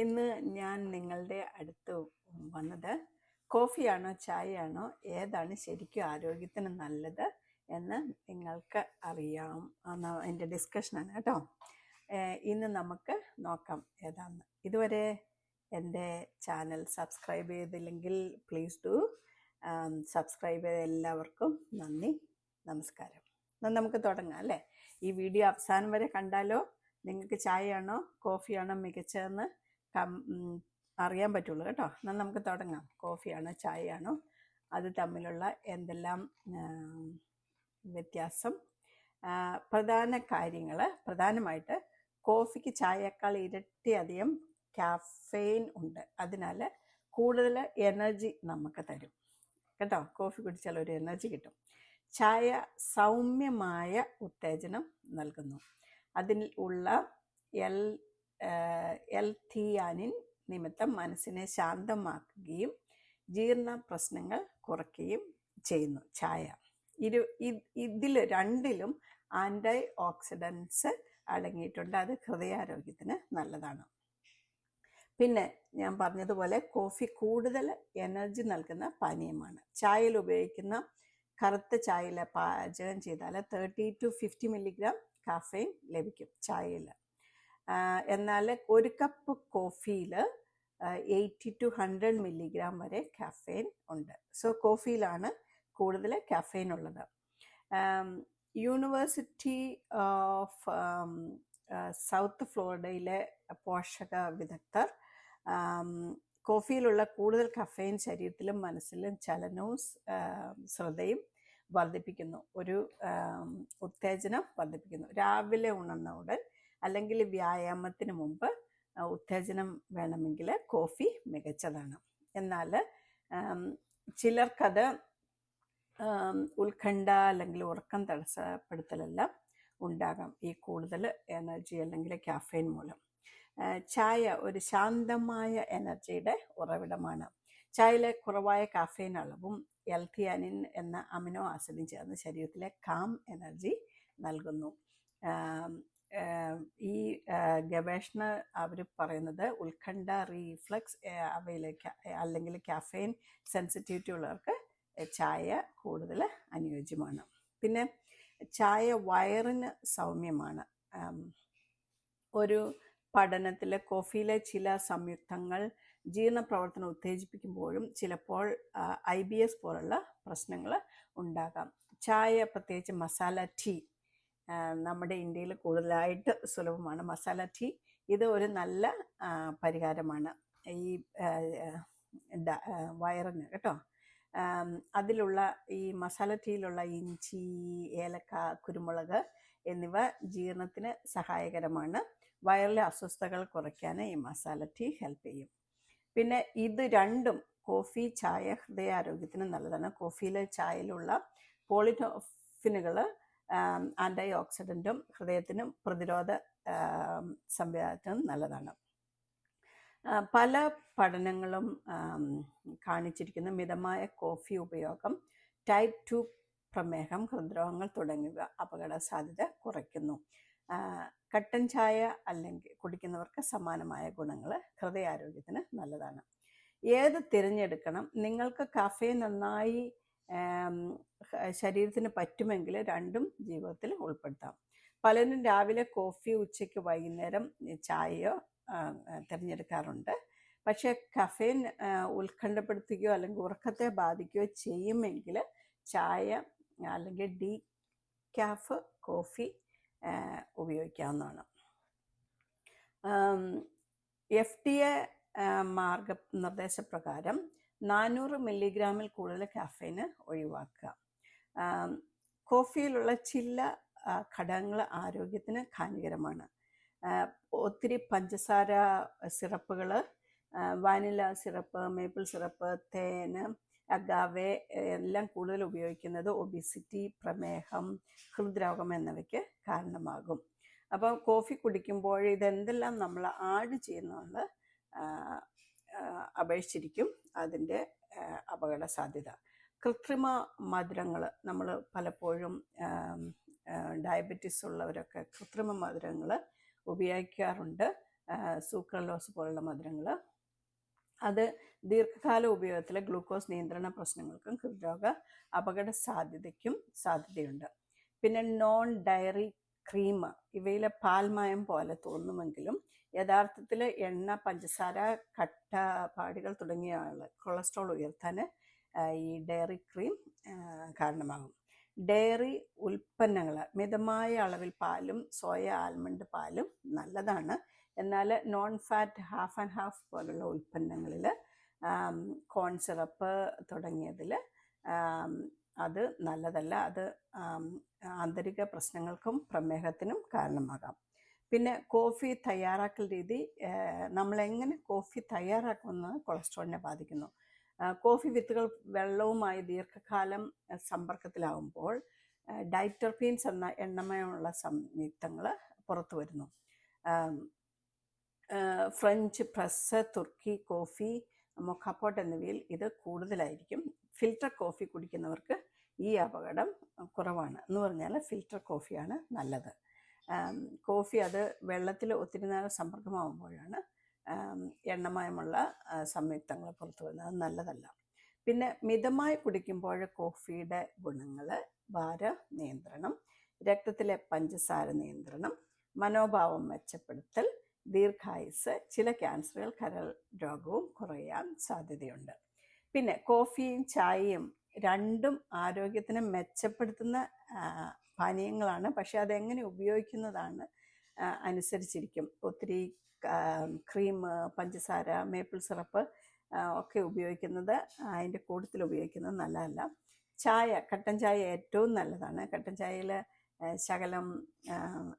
ഇന്ന് ഞാൻ നിങ്ങളുടെ അടുത്ത് വന്നത് കോഫിയാണോ ചായയാണോ ഏതാണ് ശരിക്കും ആരോഗ്യത്തിന് നല്ലത് എന്ന് നിങ്ങൾക്ക് അറിയാം എന്റെ ഡിസ്കഷനാണ് കേട്ടോ. ഇന്ന് നമുക്ക് നോക്കാം ഏതാന്ന്. ഇതുവരെ എന്റെ ചാനൽ സബ്സ്ക്രൈബ് ചെയ്തില്ലെങ്കിൽ പ്ലീസ് ഡു സബ്സ്ക്രൈബ് ചെയ്ത എല്ലാവർക്കും നന്ദി നമസ്കാരം. നമുക്ക് തുടങ്ങാം അല്ലേ? ഈ വീഡിയോ അവസാനം വരെ കണ്ടാലോ? നിങ്ങൾക്ക് ചായയാണോ കോഫിയാണോ മികച്ചതെന്ന് അറിയാൻ പറ്റുള്ളൂ കേട്ടോ. എന്നാൽ നമുക്ക് തുടങ്ങാം. കോഫിയാണോ ചായയാണോ? അത് തമ്മിലുള്ള എന്തെല്ലാം വ്യത്യാസം? പ്രധാന കാര്യങ്ങൾ പ്രധാനമായിട്ട് കോഫിക്ക് ചായയേക്കാൾ ഇരട്ടിയധികം കാഫെയിൻ ഉണ്ട്. അതിനാൽ കൂടുതൽ എനർജി നമുക്ക് തരും. കേട്ടോ? കോഫി കുടിച്ചാൽ ഒരു എനർജി കിട്ടും. ചായ സൗമ്യമായ ഉത്തേജനം നൽകുന്നു. അതിൽ ഉള്ള എൽ എൽ തിയാനിൻ നിമിത്തം മനസ്സിനെ ശാന്തമാക്കുകയും ജീർണ പ്രശ്നങ്ങൾ കുറയ്ക്കുകയും ചെയ്യുന്നു. ചായ ഇരു ഇതിൽ രണ്ടിലും ആന്റി ഓക്സിഡൻസ് അടങ്ങിയിട്ടുണ്ട്. അത് ഹൃദയാരോഗ്യത്തിന് നല്ലതാണ്. പിന്നെ ഞാൻ പറഞ്ഞതുപോലെ കോഫി കൂടുതൽ എനർജി നൽകുന്ന പാനീയമാണ്. ചായയിൽ ഉപയോഗിക്കുന്ന കറുത്ത ചായയിൽ പാചകം ചെയ്താൽ thirty to fifty milligram caffeine ലഭിക്കും ചായയിൽ എന്നാൽ ഒരു കപ്പ് കോഫിയിൽ എയ്റ്റി ടു ഹൺഡ്രഡ് മില്ലിഗ്രാം വരെ കാഫെയിൻ ഉണ്ട്. സോ കോഫിയിലാണ് കൂടുതൽ കാഫെയിൻ ഉള്ളത്. യൂണിവേഴ്സിറ്റി ഓഫ് സൗത്ത് ഫ്ലോറിഡയിലെ പോഷക വിദഗ്ധർ കോഫിയിലുള്ള കൂടുതൽ കഫെയിൻ ശരീരത്തിലും മനസ്സിലും ചലനവും ശ്രദ്ധയും വർദ്ധിപ്പിക്കുന്നു. ഒരു ഉത്തേജനം വർദ്ധിപ്പിക്കുന്നു. രാവിലെ ഉണർന്ന ഉടൻ അല്ലെങ്കിൽ വ്യായാമത്തിന് മുമ്പ് ഉത്തേജനം വേണമെങ്കിൽ കോഫി മികച്ചതാണ്. എന്നാൽ ചിലർക്കത് ഉത്കണ്ഠ അല്ലെങ്കിൽ ഉറക്കം തടസ്സപ്പെടുത്തലെല്ലാം ഉണ്ടാകാം ഈ കൂടുതൽ എനർജി അല്ലെങ്കിൽ കാഫൈൻ മൂലം. ചായ ഒരു ശാന്തമായ എനർജിയുടെ ഉറവിടമാണ്. ചായയിലെ കുറവായ കാഫൈൻ അളവും എൽത്തിയാനിൻ എന്ന അമിനോ ആസിഡും ചേർന്ന് ശരീരത്തിലെ കാം എനർജി നൽകുന്നു. ഈ ഗവേഷണ അവർ പറയുന്നത് ഉത്കണ്ഠ റീഫ്ലക്സ് അവയിലേക്ക് അല്ലെങ്കിൽ കഫൈൻ സെൻസിറ്റിവിറ്റി ഉള്ളവർക്ക് ചായ കൂടുതൽ അനുയോജ്യമാണ്. പിന്നെ ചായ വയറിന് സൗമ്യമാണ്. ഒരു പഠനത്തിൽ കോഫിയിലെ ചില സംയുക്തങ്ങൾ ജീർണപ്രവർത്തനം ഉത്തേജിപ്പിക്കുമ്പോഴും ചിലപ്പോൾ ഐ ബി എസ് പോലുള്ള പ്രശ്നങ്ങൾ ഉണ്ടാകാം. ചായ പ്രത്യേകിച്ച് മസാല ടീ നമ്മുടെ ഇന്ത്യയിൽ കൂടുതലായിട്ട് സുലഭമാണ്. മസാല ടീ ഇത് ഒരു നല്ല പരിഹാരമാണ്. ഈ വയറിന് കേട്ടോ. അതിലുള്ള ഈ മസാല ടീയിലുള്ള ഇഞ്ചി ഏലക്ക കുരുമുളക് എന്നിവ ജീർണത്തിന് സഹായകരമാണ്. വയറിലെ അസ്വസ്ഥതകൾ കുറയ്ക്കാൻ ഈ മസാല ടീ ഹെൽപ്പ് ചെയ്യും. പിന്നെ ഇത് രണ്ടും കോഫി ചായ ഹൃദയാരോഗ്യത്തിന് നല്ലതാണ്. കോഫിയിലെ ചായയിലുള്ള പോളിറ്റോഫിനുകൾ ആന്റി ഓക്സിഡന്റും ഹൃദയത്തിനും പ്രതിരോധ സംവിധാനത്തിനും നല്ലതാണ്. പല പഠനങ്ങളും കാണിച്ചിരിക്കുന്ന. മിതമായ കോഫി ഉപയോഗം ടൈപ്പ് ടു പ്രമേഹം ഹൃദ്രോഗങ്ങൾ തുടങ്ങിയവ അപകട സാധ്യത കുറയ്ക്കുന്നു. കട്ടൻ ചായ അല്ലെങ്കിൽ കുടിക്കുന്നവർക്ക് സമാനമായ ഗുണങ്ങൾ ഹൃദയാരോഗ്യത്തിന് നല്ലതാണ്. ഏത് തിരഞ്ഞെടുക്കണം? നിങ്ങൾക്ക് കഫേ നന്നായി ശരീരത്തിന് പറ്റുമെങ്കിൽ രണ്ടും ജീവിതത്തിൽ ഉൾപ്പെടുത്താം. പലരും രാവിലെ കോഫി ഉച്ചയ്ക്ക് വൈകുന്നേരം ചായയോ തിരഞ്ഞെടുക്കാറുണ്ട്. പക്ഷേ കഫേൻ ഉത്കണ്ഠപ്പെടുത്തുകയോ അല്ലെങ്കിൽ ഉറക്കത്തെ ബാധിക്കുകയോ ചെയ്യുമെങ്കിൽ ചായ അല്ലെങ്കിൽ ഡീ കാഫ് കോഫി ഉപയോഗിക്കാവുന്നതാണ്. എഫ് ഡി എ മാർഗനിർദ്ദേശപ്രകാരം നാനൂറ് മില്ലിഗ്രാമിൽ കൂടുതൽ കഫേന് ഒഴിവാക്കുക. കോഫിയിലുള്ള ചില ഘടകങ്ങൾ ആരോഗ്യത്തിന് ഹാനികരമാണ്. ഒത്തിരി പഞ്ചസാര സിറപ്പുകൾ വാനില സിറപ്പ് മേപ്പിൾ സിറപ്പ് തേന് അഗാവെ എല്ലാം കൂടുതൽ ഉപയോഗിക്കുന്നത് ഒബിസിറ്റി പ്രമേഹം ഹൃദ്രോഗം എന്നിവയ്ക്ക് കാരണമാകും. അപ്പോൾ കോഫി കുടിക്കുമ്പോൾ ഇതെന്തെല്ലാം നമ്മൾ ആഡ് ചെയ്യുന്നുണ്ട് അപേക്ഷിച്ചിരിക്കും അതിന്റെ അപകട സാധ്യത കൃത്രിമ മധുരങ്ങൾ നമ്മൾ പലപ്പോഴും ഡയബറ്റിസ് ഉള്ളവരൊക്കെ കൃത്രിമ മധുരങ്ങൾ ഉപയോഗിക്കാറുണ്ട്. സൂക്രലോസ് പോലുള്ള മധുരങ്ങൾ അത് ദീർഘകാല ഉപയോഗത്തിൽ ഗ്ലൂക്കോസ് നിയന്ത്രണ പ്രശ്നങ്ങൾക്കും ഹൃദ്രോഗ അപകട സാധ്യതയ്ക്കും സാധ്യതയുണ്ട്. പിന്നെ നോൺ ഡയറി ക്രീം ഇവയിലെ പാൽമായം പോലെ തോന്നുമെങ്കിലും യഥാർത്ഥത്തിൽ എണ്ണ പഞ്ചസാര കട്ട പാടികൾ തുടങ്ങിയ കൊളസ്ട്രോൾ ഉയർത്താൻ ഈ ഡയറി ക്രീം കാരണമാകും. ഡയറി ഉൽപ്പന്നങ്ങൾ മിതമായ അളവിൽ പാലും സോയ ആൽമണ്ട് പാലും നല്ലതാണ്. എന്നാൽ non fat half and half പോലുള്ള ഉൽപ്പന്നങ്ങളിൽ കോൺ സിറപ്പ് തുടങ്ങിയതിൽ അത് നല്ലതല്ല. അത് ആന്തരിക പ്രശ്നങ്ങൾക്കും പ്രമേഹത്തിനും കാരണമാകാം. പിന്നെ കോഫി തയ്യാറാക്കൽ രീതി നമ്മളെങ്ങനെ കോഫി തയ്യാറാക്കുമെന്ന് കൊളസ്ട്രോളിനെ ബാധിക്കുന്നു. കോഫി വിത്തുകൾ വെള്ളവുമായി ദീർഘകാലം സമ്പർക്കത്തിലാവുമ്പോൾ ഡൈറ്റർപീൻസ് എന്ന എണ്ണമയമുള്ള സംയുക്തങ്ങൾ പുറത്തു വരുന്നു. ഫ്രഞ്ച് പ്രസ് തുർക്കി കോഫി മൊക്കാപ്പോട്ട് എന്നിവയിൽ ഇത് കൂടുതലായിരിക്കും. ഫിൽറ്റർ കോഫി കുടിക്കുന്നവർക്ക് ഈ അപകടം കുറവാണ്. എന്ന് പറഞ്ഞാൽ ഫിൽറ്റർ കോഫിയാണ് നല്ലത്. കോഫി അത് വെള്ളത്തിൽ ഒത്തിരി നേരം സമ്പർക്കമാകുമ്പോഴാണ് എണ്ണമയമുള്ള സംയുക്തങ്ങൾ പുറത്തു വരുന്നത്. അത് നല്ലതല്ല. പിന്നെ മിതമായി കുടിക്കുമ്പോൾ കോഫിയുടെ ഗുണങ്ങൾ ഭാര നിയന്ത്രണം രക്തത്തിലെ പഞ്ചസാര നിയന്ത്രണം മനോഭാവം മെച്ചപ്പെടുത്തൽ ദീർഘായുസ് ചില ക്യാൻസറുകൾ കരൾ രോഗവും കുറയാൻ സാധ്യതയുണ്ട്. പിന്നെ കോഫിയും ചായയും രണ്ടും ആരോഗ്യത്തിന് മെച്ചപ്പെടുത്തുന്ന പാനീയങ്ങളാണ്. പക്ഷെ അതെങ്ങനെ ഉപയോഗിക്കുന്നതാണ് അനുസരിച്ചിരിക്കും. ഒത്തിരി ക്രീം പഞ്ചസാര മേപ്പിൾ സിറപ്പ് ഒക്കെ ഉപയോഗിക്കുന്നത് അതിന്റെ കൂട്ടത്തിൽ ഉപയോഗിക്കുന്നത് നല്ലതല്ല. ചായ കട്ടൻ ചായ ഏറ്റവും നല്ലതാണ്. കട്ടൻ ചായയിൽ ശകലം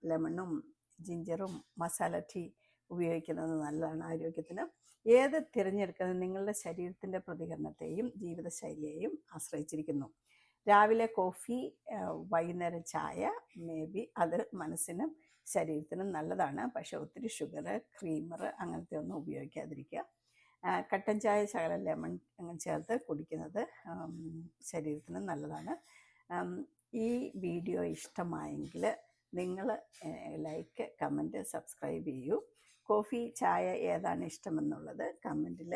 ലെമണും ജിഞ്ചറും മസാല ടീ ഉപയോഗിക്കുന്നത് നല്ലതാണ് ആരോഗ്യത്തിന്. ഏത് തിരഞ്ഞെടുക്കുന്നത് നിങ്ങളുടെ ശരീരത്തിന്റെ പ്രതികരണത്തെയും ജീവിതശൈലിയെയും ആശ്രയിച്ചിരിക്കുന്നു. രാവിലെ കോഫി വൈകുന്നേരം ചായ മേ ബി അത് മനസ്സിനും ശരീരത്തിനും നല്ലതാണ്. പക്ഷെ ഒത്തിരി ഷുഗർ ക്രീമർ അങ്ങനത്തെ ഒന്നും ഉപയോഗിക്കാതിരിക്കുക. കട്ടൻ ചായ ശകലം ലെമൺ അങ്ങനെ ചേർത്ത് കുടിക്കുന്നത് ശരീരത്തിന് നല്ലതാണ്. ഈ വീഡിയോ ഇഷ്ടമായെങ്കിൽ നിങ്ങൾ ലൈക്ക് കമന്റ് സബ്സ്ക്രൈബ് ചെയ്യൂ. കോഫി ചായ ഏതാണ് ഇഷ്ടമെന്നുള്ളത് കമന്റിൽ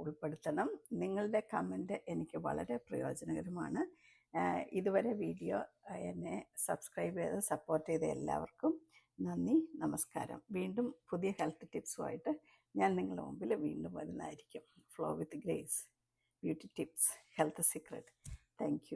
ഉൾപ്പെടുത്തണം. നിങ്ങളുടെ കമന്റ് എനിക്ക് വളരെ പ്രയോജനകരമാണ്. ഇതുവരെ വീഡിയോ എന്നെ സബ്സ്ക്രൈബ് ചെയ്ത് സപ്പോർട്ട് ചെയ്ത എല്ലാവർക്കും നന്ദി നമസ്കാരം. വീണ്ടും പുതിയ ഹെൽത്ത് ടിപ്സുമായിട്ട് ഞാൻ നിങ്ങളുടെ മുമ്പിൽ വീണ്ടും വരുന്നതായിരിക്കും. Flow with grace beauty tips health secret thank